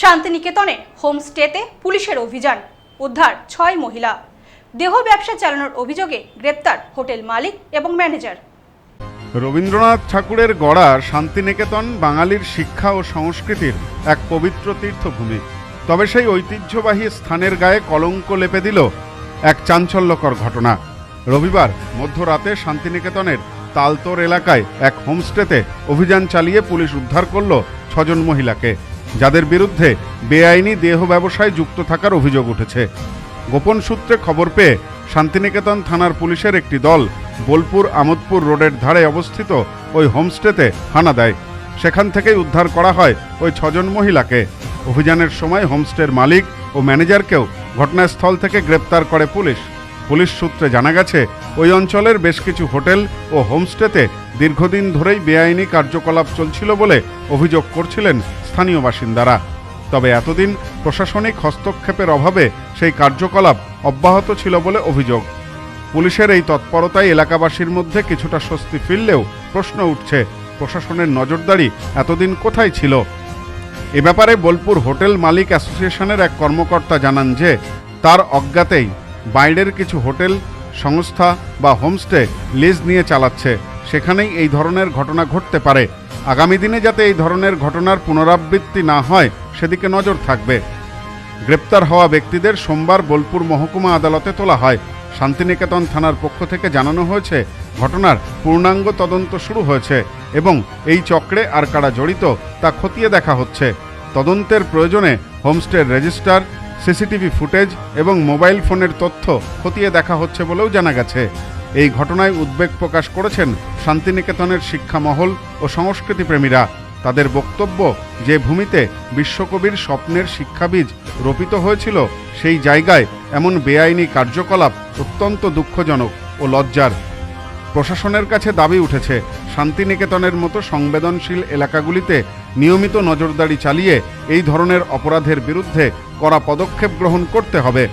শান্তিনিকেতনে হোমস্টেতে পুলিশের অভিযান। উদ্ধার ছয় মহিলা। দেহ ব্যবসা চালানোর অভিযোগে গ্রেপ্তার হোটেল মালিক এবং ম্যানেজার। রবীন্দ্রনাথ ঠাকুরের গড়া শান্তিনিকেতন বাঙালির শিক্ষা ও সংস্কৃতির এক পবিত্র তীর্থভূমি। তবে সেই ঐতিহ্যবাহী স্থানের গায়ে কলঙ্ক লেপে দিল এক চাঞ্চল্যকর ঘটনা। রবিবার মধ্যরাতে শান্তিনিকেতনের তালতোর এলাকায় এক হোমস্টেতে অভিযান চালিয়ে পুলিশ উদ্ধার করল ছজন মহিলাকে। যাদের বিরুদ্ধে বেআইনি দেহ ব্যবসায় যুক্ত থাকার অভিযোগ উঠেছে। গোপন সূত্রে খবর পেয়ে শান্তিনিকেতন থানার পুলিশের একটি দল বোলপুর আমোদপুর রোডের ধারে অবস্থিত ওই হোমস্টেতে হানা দেয়। সেখান থেকেই উদ্ধার করা হয় ওই ছজন মহিলাকে। অভিযানের সময় হোমস্টের মালিক ও ম্যানেজারকেও ঘটনাস্থল থেকে গ্রেপ্তার করে পুলিশ। পুলিশ সূত্রে জানা গেছে, ওই অঞ্চলের বেশ কিছু হোটেল ও হোমস্টেতে দীর্ঘদিন ধরেই বেআইনি কার্যকলাপ চলছিল বলে অভিযোগ করছিলেন স্থানীয় বাসিন্দারা। তবে এতদিন প্রশাসনিক হস্তক্ষেপের অভাবে সেই কার্যকলাপ অব্যাহত ছিল বলে অভিযোগ। পুলিশের এই তৎপরতায় এলাকাবাসীর মধ্যে কিছুটা স্বস্তি ফিরলেও প্রশ্ন উঠছে, প্রশাসনের নজরদারি এতদিন কোথায় ছিল? এ ব্যাপারে বোলপুর হোটেল মালিক অ্যাসোসিয়েশনের এক কর্মকর্তা জানান যে, তার অজ্ঞাতেই বাইরের কিছু হোটেল, সংস্থা বা হোমস্টে লিজ নিয়ে চালাচ্ছে। সেখানেই এই ধরনের ঘটনা ঘটতে পারে। আগামী দিনে যাতে এই ধরনের ঘটনার পুনরাবৃত্তি না হয়, সেদিকে নজর থাকবে। গ্রেপ্তার হওয়া ব্যক্তিদের সোমবার বোলপুর মহকুমা আদালতে তোলা হয়। শান্তিনিকেতন থানার পক্ষ থেকে জানানো হয়েছে, ঘটনার পূর্ণাঙ্গ তদন্ত শুরু হয়েছে এবং এই চক্রে আর কারা জড়িত তা খতিয়ে দেখা হচ্ছে। তদন্তের প্রয়োজনে হোমস্টের রেজিস্টার সিসিটিভি ফুটেজ এবং মোবাইল ফোনের তথ্য খতিয়ে দেখা হচ্ছে বলেও জানা গেছে। এই ঘটনায় উদ্বেগ প্রকাশ করেছেন শান্তিনিকেতনের শিক্ষামহল ও সংস্কৃতিপ্রেমীরা তাদের বক্তব্য, যে ভূমিতে বিশ্বকবির স্বপ্নের শিক্ষাবীজ রোপিত হয়েছিল, সেই জায়গায় এমন বেআইনি কার্যকলাপ অত্যন্ত দুঃখজনক ও লজ্জার। প্রশাসনের কাছে দাবি উঠেছে, শান্তিনিকেতনের মতো সংবেদনশীল এলাকাগুলিতে নিয়মিত নজরদারি চালিয়ে এই ধরনের অপরাধের বিরুদ্ধে কড়া পদক্ষেপ গ্রহণ করতে হবে।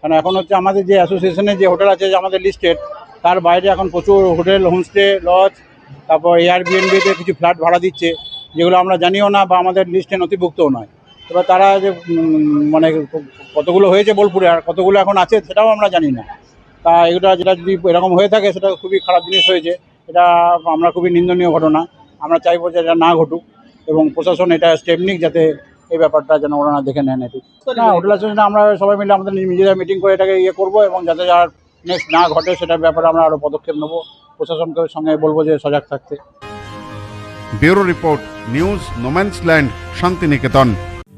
কারণ এখন হচ্ছে আমাদের যে অ্যাসোসিয়েশনের যে হোটেল আছে, যে আমাদের লিস্টেড তার বাইরে এখন প্রচুর হোটেল, হোমস্টে, লজ, তারপর এয়ারবিএনবিতে কিছু ফ্ল্যাট ভাড়া দিচ্ছে, যেগুলো আমরা জানিও না বা আমাদের লিস্টে নথিভুক্তও নয়। এবার তারা যে মানে কতগুলো হয়েছে বোলপুরে আর কতগুলো এখন আছে সেটাও আমরা জানি না। তা এগুলো যেটা যদি এরকম হয়ে থাকে, সেটা খুবই খারাপ জিনিস হয়েছে। এটা আমরা খুবই নিন্দনীয় ঘটনা। আমরা চাইব যে এটা না ঘটুক এবং প্রশাসন এটা স্টেপ নিক যাতে এই ব্যাপারটা যেন না দেখে নেন এটি। না, হোটেল অ্যাসোসিয়েশন আমরা সবাই মিলে আমাদের নিজেরা মিটিং করে এটাকে ইয়ে করব এবং যাতে আর নেক্সট না ঘটে, সেটার ব্যাপারে আমরা আরও পদক্ষেপ নেব। প্রশাসনকে সঙ্গে বলব যে সজাগ থাকতে। Bureau report, news no man's land Santiniketan.